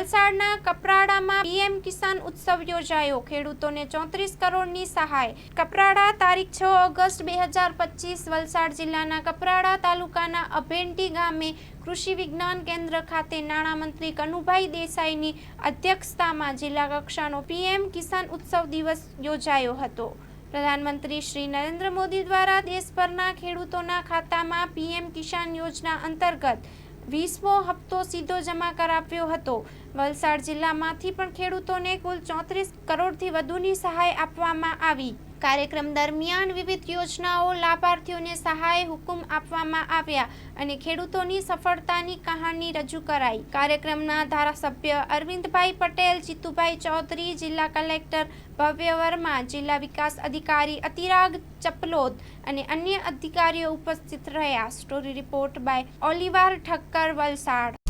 વલસાડના કપરાડામાં પીએમ કિસાન ઉત્સવ યોજાયો. ખેડૂતોને ચોત્રીસ કરોડની સહાય. કપરાડા તારીખ છ ઓગસ્ટ બે હજાર પચીસ વલસાડ જિલ્લાના કપરાડા તાલુકાના અભેન્ટી ગામે કૃષિ વિજ્ઞાન કેન્દ્ર ખાતે નાણામંત્રી કનુભાઈ દેસાઈની અધ્યક્ષતામાં જિલ્લા કક્ષાનો પીએમ કિસાન ઉત્સવ દિવસ યોજાયો હતો. પ્રધાનમંત્રી શ્રી નરેન્દ્ર મોદી દ્વારા દેશભરના ખેડૂતોના ખાતામાં પીએમ કિસાન યોજના અંતર્ગત વીસમો હપ્તો સીધો જમા કરાવ્યો હતો. વલસાડ જિલ્લામાંથી પણ ખેડૂતોને કુલ ચોત્રીસ કરોડથી વધુની સહાય આપવામાં આવી. કાર્યક્રમ દરમિયાન વિવિધ યોજનાઓ લાભાર્થીઓને સહાય હુકુમ આપવામાં આવ્યા અને ખેડૂતોની સફળતાની કહાની રજૂ કરાઈ. કાર્યક્રમના ધારાસભ્ય અરવિંદભાઈ પટેલ, જીતુભાઈ ચૌધરી, જિલ્લા કલેક્ટર ભવ્ય વર્મા, જિલ્લા વિકાસ અધિકારી અતિરાગ ચપલોદ અને અન્ય અધિકારીઓ ઉપસ્થિત રહ્યા. Story report by Olivar Thakkar, Valsad.